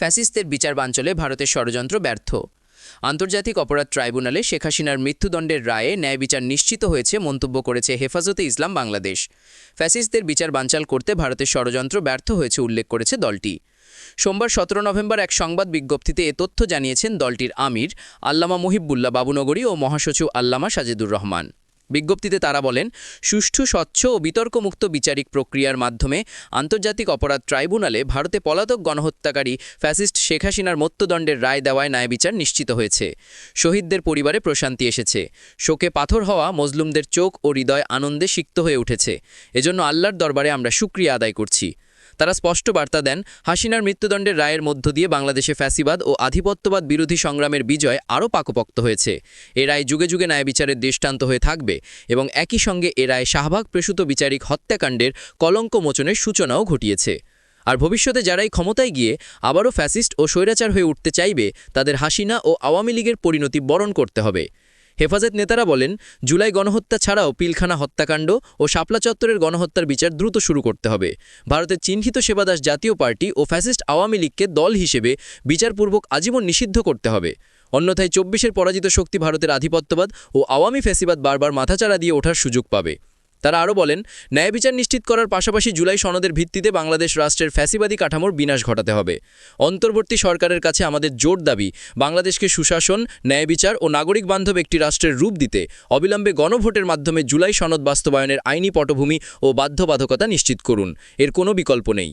ফ্যাসিস্টদের বিচার বাঞ্চলে ভারতের ষড়যন্ত্র ব্যর্থ। আন্তর্জাতিক অপরাধ ট্রাইব্যুনালে শেখ হাসিনার মৃত্যুদণ্ডের রায়ে ন্যায় বিচার নিশ্চিত হয়েছে মন্তব্য করেছে হেফাজতে ইসলাম বাংলাদেশ। ফ্যাসিস্টদের বিচার বানচাল করতে ভারতের ষড়যন্ত্র ব্যর্থ হয়েছে উল্লেখ করেছে দলটি। সোমবার সতেরো নভেম্বর এক সংবাদ বিজ্ঞপ্তিতে এ তথ্য জানিয়েছেন দলটির আমির আল্লামা মুহিবুল্লাহ বাবুনগরী ও মহাসচিব আল্লামা সাজেদুর রহমান। বিজ্ঞপ্তিতে তারা বলেন, সুষ্ঠু, স্বচ্ছ ও বিতর্কমুক্ত বিচারিক প্রক্রিয়ার মাধ্যমে আন্তর্জাতিক অপরাধ ট্রাইব্যুনালে ভারতে পলাতক গণহত্যাকারী ফ্যাসিস্ট শেখ হাসিনার মৃত্যুদণ্ডের রায় দেওয়ায় ন্যায় বিচার নিশ্চিত হয়েছে। শহীদদের পরিবারে প্রশান্তি এসেছে। শোকে পাথর হওয়া মজলুমদের চোখ ও হৃদয় আনন্দে সিক্ত হয়ে উঠেছে। এজন্য আল্লাহর দরবারে আমরা সুক্রিয়া আদায় করছি। তারা স্পষ্ট বার্তা দেন, হাসিনার মৃত্যুদণ্ডের রায়ের মধ্য দিয়ে বাংলাদেশে ফ্যাসিবাদ ও আধিপত্যবাদ বিরোধী সংগ্রামের বিজয় আরও পাকপোক্ত হয়েছে। এ রায় যুগে যুগে ন্যায় বিচারের দৃষ্টান্ত হয়ে থাকবে এবং একই সঙ্গে এ রায় শাহবাগ প্রসূত বিচারিক হত্যাকাণ্ডের কলঙ্ক মোচনের সূচনাও ঘটিয়েছে। আর ভবিষ্যতে যারাই ক্ষমতায় গিয়ে আবারও ফ্যাসিস্ট ও স্বৈরাচার হয়ে উঠতে চাইবে, তাদের হাসিনা ও আওয়ামী লীগের পরিণতি বরণ করতে হবে। হেফাজত নেতারা বলেন, জুলাই গণহত্যা ছাড়াও পিলখানা হত্যাকাণ্ড ও শাপলা চত্বরের গণহত্যার বিচার দ্রুত শুরু করতে হবে। ভারতের চিহ্নিত সেবাদাস জাতীয় পার্টি ও ফ্যাসিস্ট আওয়ামী লীগকে দল হিসেবে বিচারপূর্বক আজীবন নিষিদ্ধ করতে হবে। অন্যথায় চব্বিশের পরাজিত শক্তি ভারতের আধিপত্যবাদ ও আওয়ামী ফ্যাসিবাদ বারবার মাথাচাড়া দিয়ে ওঠার সুযোগ পাবে। তারা আরও বলেন, ন্যায় বিচার নিশ্চিত করার পাশাপাশি জুলাই সনদের ভিত্তিতে বাংলাদেশ রাষ্ট্রের ফ্যাসিবাদী কাঠামোর বিনাশ ঘটাতে হবে। অন্তর্বর্তী সরকারের কাছে আমাদের জোর দাবি, বাংলাদেশকে সুশাসন, ন্যায় বিচার ও নাগরিক বান্ধব একটি রাষ্ট্রের রূপ দিতে। অবিলম্বে গণভোটের মাধ্যমে জুলাই সনদ বাস্তবায়নের আইনি পটভূমি ও বাধ্যবাধকতা নিশ্চিত করুন। এর কোনো বিকল্প নেই।